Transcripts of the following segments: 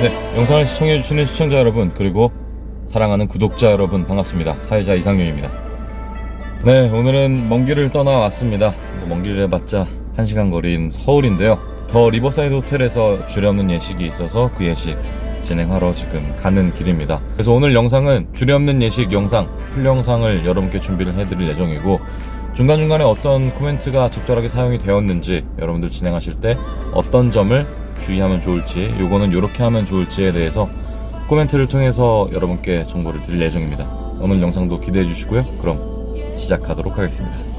네, 영상을 시청해주시는 시청자 여러분, 그리고 사랑하는 구독자 여러분, 반갑습니다. 사회자 이상윤입니다. 네, 오늘은 먼 길을 떠나왔습니다. 먼 길을 해봤자 1시간 거리인 서울인데요. 더 리버사이드 호텔에서 주례없는 예식이 있어서 그 예식 진행하러 지금 가는 길입니다. 그래서 오늘 영상은 주례없는 예식 영상, 풀 영상을 여러분께 준비를 해드릴 예정이고, 중간중간에 어떤 코멘트가 적절하게 사용이 되었는지, 여러분들 진행하실 때 어떤 점을 주의하면 좋을지, 요거는 이렇게 하면 좋을지에 대해서 코멘트를 통해서 여러분께 정보를 드릴 예정입니다. 오늘 영상도 기대해 주시고요. 그럼 시작하도록 하겠습니다.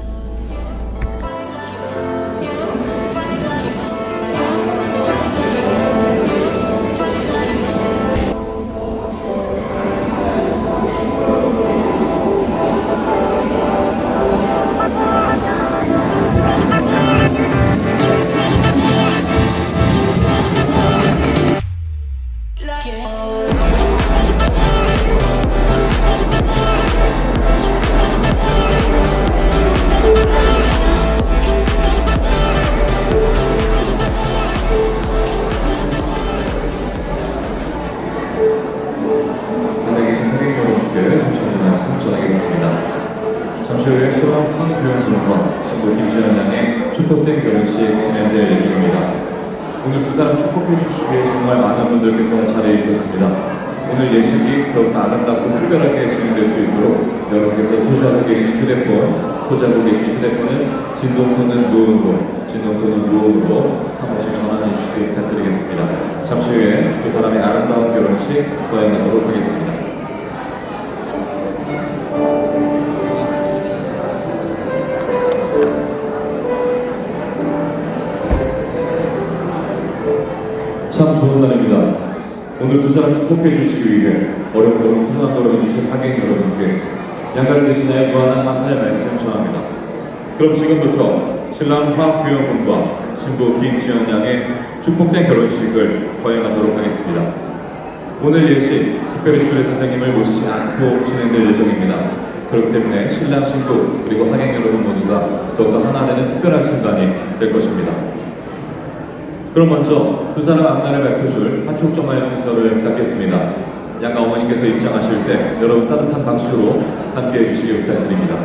수원 황교영군과 신부 김지현 양의 축복된 결혼식 진행될 예정입니다. 오늘 두 사람 축복해 주시기에 정말 많은 분들께서 자리해 주셨습니다. 오늘 예식이 더욱 아름답고 특별하게 진행될 수 있도록 여러분께서 소지하고 계신 휴대폰, 소지하고 계신 휴대폰은 진동권은 무음으로, 진동권은 무음으로 한 번씩 전환해 주시기 부탁드리겠습니다. 잠시 후에 두 사람의 아름다운 결혼식 거행하도록 하겠습니다. 사람 축복해 주시기 위해 어렵고 소중한 걸음 해주신 하객 여러분께 양가를 대신하여 무한한 감사의 말씀 전합니다. 그럼 지금부터 신랑 화규영군과 신부 김지연 양의 축복된 결혼식을 거행하도록 하겠습니다. 오늘 예식 특별히 주례 선생님을 모시지 않고 진행될 예정입니다. 그렇기 때문에 신랑 신부 그리고 하객 여러분 모두가 더욱더 하나 되는 특별한 순간이 될 것입니다. 그럼 먼저 두 사람 앞날을 밝혀줄 한촉점화의 순서를 갖겠습니다. 양가 어머니께서 입장하실 때 여러분 따뜻한 박수로 함께 해 주시기 부탁드립니다.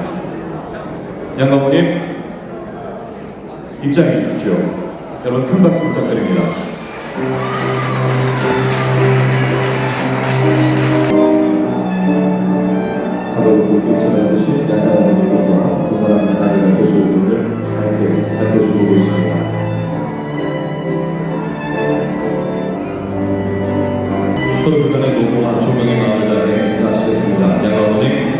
양가 어머님 입장해 주십시오. 여러분 큰 박수 부탁드립니다. 바로 그 입장하듯이 양가 어머니께서 두 사람의 나를 밝혀줄 분을 함께 밝혀주고 계십니다. 서로 그간의 노고와 조명의 마음을 다해 인사하시겠습니다. 어머님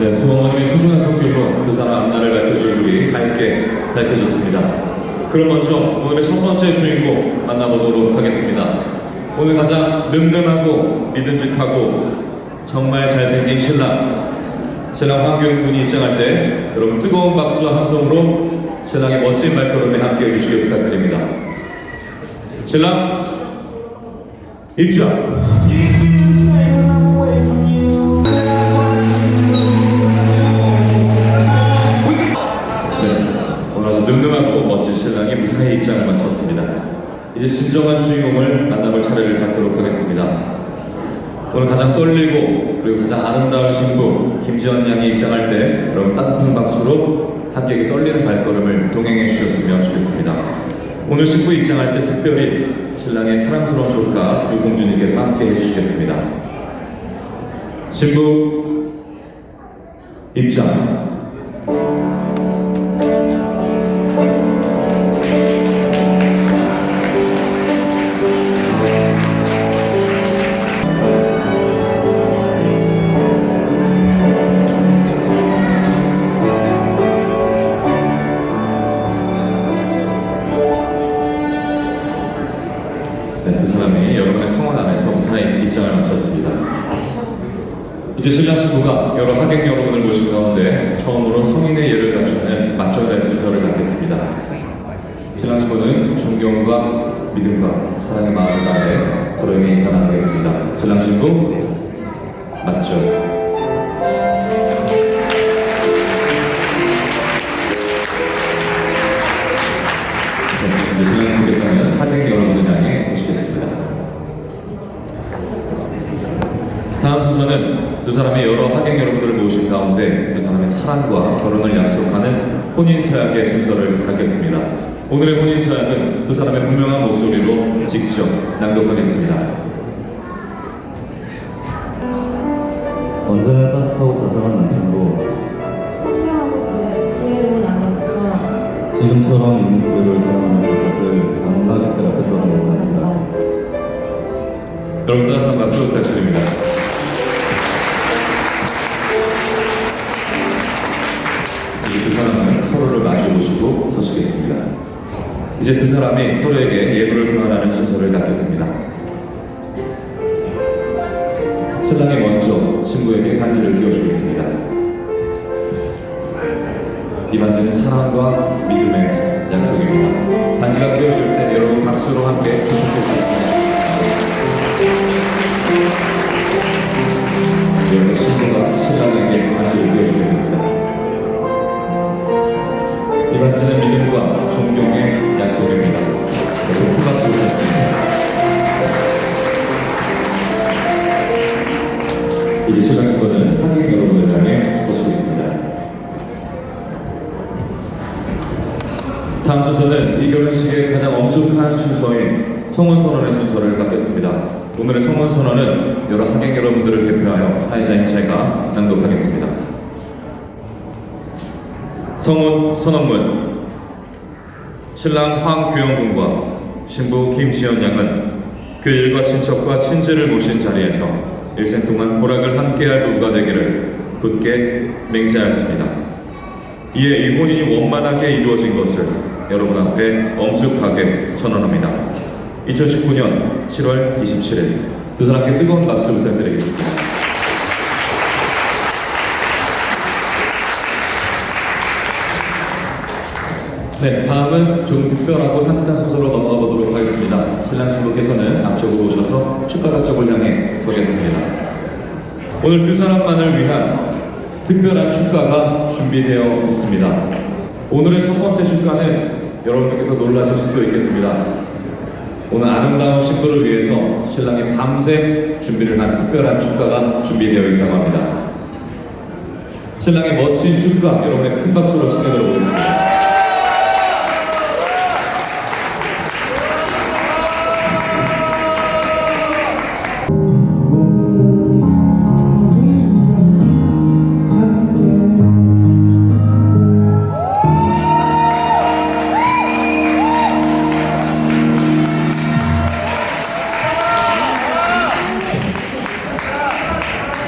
네, 수어머님의 소중한 손길로 그 사람 앞날을 밝혀줄 우리 밝게 밝혀졌습니다. 그럼 먼저 오늘의 첫 번째 주인공 만나보도록 하겠습니다. 오늘 가장 늠름하고 믿음직하고 정말 잘생긴 신랑 신랑 황교익 군이 입장할 때 여러분 뜨거운 박수와 함성으로 신랑의 멋진 발걸음에 함께 해 주시길 부탁드립니다. 신랑 입장! 진정한 주인공을 만나볼 차례를 갖도록 하겠습니다. 오늘 가장 떨리고 그리고 가장 아름다운 신부 김지연 양이 입장할 때 여러분 따뜻한 박수로 함께 이 떨리는 발걸음을 동행해 주셨으면 좋겠습니다. 오늘 신부 입장할 때 특별히 신랑의 사랑스러운 조카 두 공주님께서 함께 해주시겠습니다. 신부 입장. 사람이 여러분의 성원 안에서 무사히 입장을 마쳤습니다. 이제 신랑 신부가 여러 하객 여러분을 모신 가운데 처음으로 성인의 예를 갖추는 맞춰라의 순서를 갖겠습니다. 신랑 신부는 존경과 믿음과 사랑의 마음을 다해 서로에게 인사 나누겠습니다. 신랑 신부 맞죠? 두 사람의 여러 하객 여러분들을 모신 가운데 두 사람의 사랑과 결혼을 약속하는 혼인 서약의 순서를 갖겠습니다. 오늘의 혼인 서약은 두 사람의 분명한 목소리로 직접 낭독하겠습니다. 언제나 따뜻하고 자상한 남편도 현명하고 지- 지혜로운 아내로서 지금처럼 있는 그대로 자상해질 것을 당당하게 앞에서 감사합니다. 여러분 따뜻한 박수 부탁드립니다. 이제 두 사람이 서로에게 예물을 교환하는 순서를 갖겠습니다. 신랑이 먼저 신부에게 반지를 끼워주겠습니다. 이 반지는 사랑과 믿음의 약속입니다. 반지가 끼워질 때 여러분 박수로 함께 축복해 주셨습니다. 이어서 신부가 신랑에게 반지를 끼워주겠습니다. 이 반지는 믿음과 존경의 박수 부탁드립니다. 이제 신랑 신부는 하객 여러분을 향해 서시겠습니다. 다음 순서는 이 결혼식의 가장 엄숙한 순서인 성혼선언의 순서를 갖겠습니다. 오늘의 성혼선언은 여러 하객 여러분들을 대표하여 사회자인 제가 낭독하겠습니다. 성혼 선언문 신랑 황규영 군과 신부 김시연 양은 그 일과 친척과 친지를 모신 자리에서 일생 동안 보락을 함께할 부부가 되기를 굳게 맹세하였습니다. 이에 이 혼인이 원만하게 이루어진 것을 여러분 앞에 엄숙하게 선언합니다. 2019년 7월 27일 두 사람께 뜨거운 박수 부탁드리겠습니다. 네, 다음은 좀 특별하고 산뜻한 순서로 넘어가 보도록 하겠습니다. 신랑 신부께서는 앞쪽으로 오셔서 축가가 쪽을 향해 서겠습니다. 오늘 두 사람만을 위한 특별한 축가가 준비되어 있습니다. 오늘의 첫 번째 축가는 여러분들께서 놀라실 수도 있겠습니다. 오늘 아름다운 신부를 위해서 신랑이 밤새 준비를 한 특별한 축가가 준비되어 있다고 합니다. 신랑의 멋진 축가 여러분의 큰 박수로 청해 들어보겠습니다.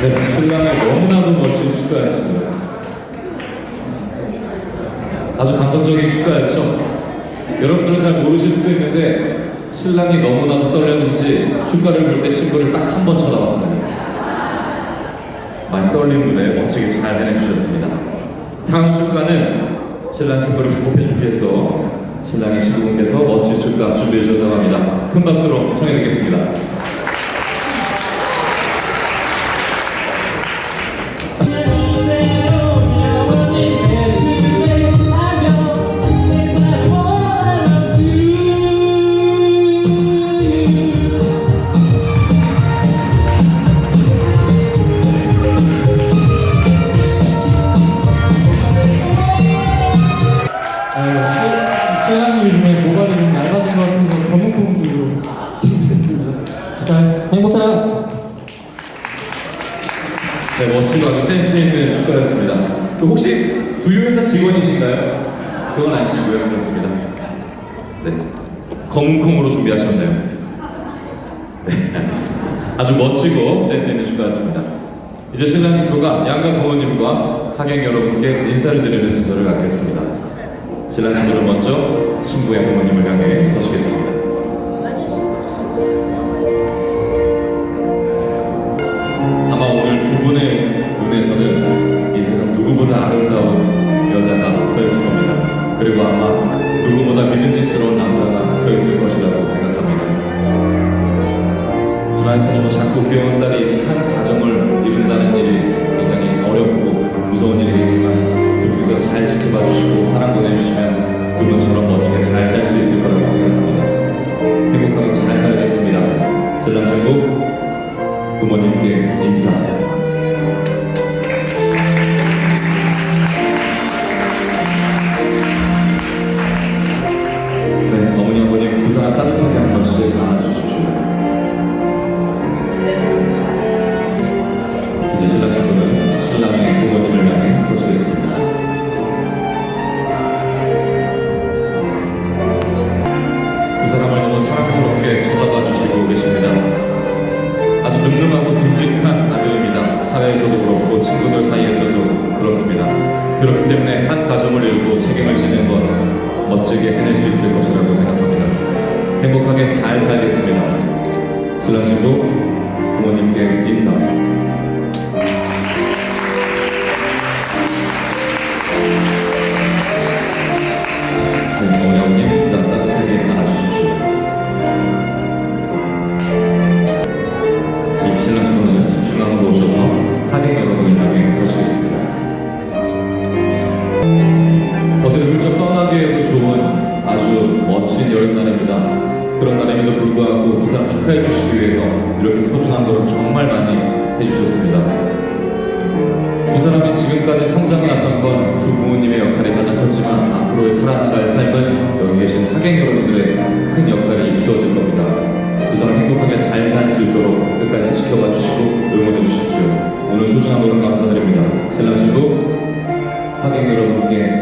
네, 신랑의 너무나도 멋진 축가였습니다. 아주 감성적인 축가였죠. 여러분들은 잘 모르실 수도 있는데 신랑이 너무나도 떨렸는지 축가를 부를 때 신부를 딱 한 번 쳐다봤습니다. 많이 떨린 무대 멋지게 잘 해내주셨습니다. 다음 축가는 신랑 신부를 축복해 주기 위해서 신랑의 신부분께서 멋진 축가 준비해 주셨다고 합니다. 큰 박수로 청해 듣겠습니다. 아주 멋지고 센스 있는 축가였습니다. 이제 신랑 신부가 양가 부모님과 하객 여러분께 인사를 드리는 순서를 갖겠습니다. 신랑 신부는 먼저 신부의 부모님을 향해 서시겠습니다. 아마 오늘 두 분의 눈에서는 이 세상 누구보다 아름다운 여자가 서 있을 겁니다. 그리고 아마 누구보다 믿음직스러운 남자가 서 있을 것이다. 귀여운 딸이 이제 한 가정을 이룬다는 일이 굉장히 어렵고 무서운 일이겠지만 두 분이서 잘 지켜봐 주시고 사랑 보내주시면 두 분처럼 멋지게 잘 살 수 있을 거라고 생각합니다. 행복하게 잘 살겠습니다. 신랑 신부 부모님께 인사. 멋지게 해낼 수 있을 것이라고 생각합니다. 행복하게 잘 살겠습니다. 신랑 신부 부모님께 인사. 멋진 여름날입니다. 그런 날임에도 불구하고 두 사람 축하해 주시기 위해서 이렇게 소중한 걸음 정말 많이 해주셨습니다. 두 사람이 지금까지 성장해 왔던 건 두 부모님의 역할이 가장 컸지만 앞으로의 살아나갈 삶은 여기 계신 하객 여러분들의 큰 역할이 주어질 겁니다. 두 사람 행복하게 잘 살 수 있도록 끝까지 지켜봐 주시고 응원해 주십시오. 오늘 소중한 노력 감사드립니다. 신랑 신부 하객 여러분께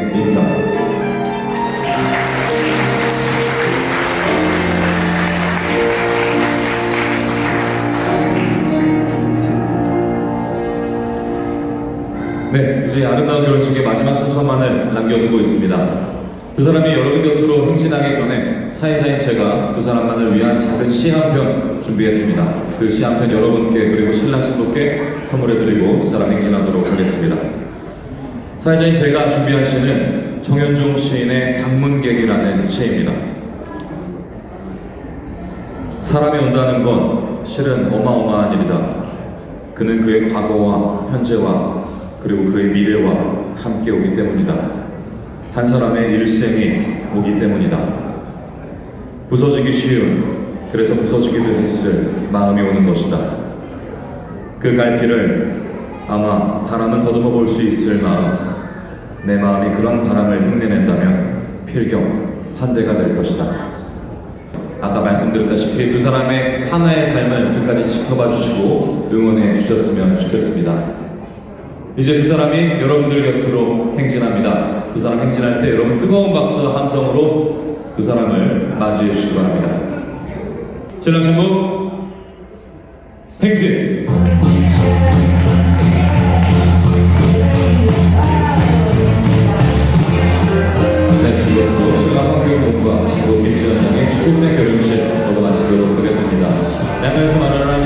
서만을 남겨두고 있습니다. 두 사람이 여러분 곁으로 행진하기 전에 사회자인 제가 두 사람만을 위한 작은 시 한 편 준비했습니다. 그 시 한 편 여러분께 그리고 신랑 신부께 선물해드리고 두 사람 행진하도록 하겠습니다. 사회자인 제가 준비한 시는 정현종 시인의 방문객이라는 시입니다. 사람이 온다는 건 실은 어마어마한 일이다. 그는 그의 과거와 현재와 그리고 그의 미래와 함께 오기 때문이다. 한 사람의 일생이 오기 때문이다. 부서지기 쉬운, 그래서 부서지기도 했을 마음이 오는 것이다. 그 갈피를 아마 바람은 더듬어 볼 수 있을 마음, 내 마음이 그런 바람을 흉내낸다면 필경 한 대가 될 것이다. 아까 말씀드렸다시피 두 사람의 하나의 삶을 끝까지 지켜봐 주시고 응원해 주셨으면 좋겠습니다. 이제 두 사람이 여러분들 곁으로 행진합니다. 두 사람 행진할 때 여러분 뜨거운 박수와 함성으로 두 사람을 맞이해 주시기 바랍니다. 신랑 신부 행진! 네, 신부 김지현 양의 축복된 결혼식 마치도록 하겠습니다. 양에서 마련한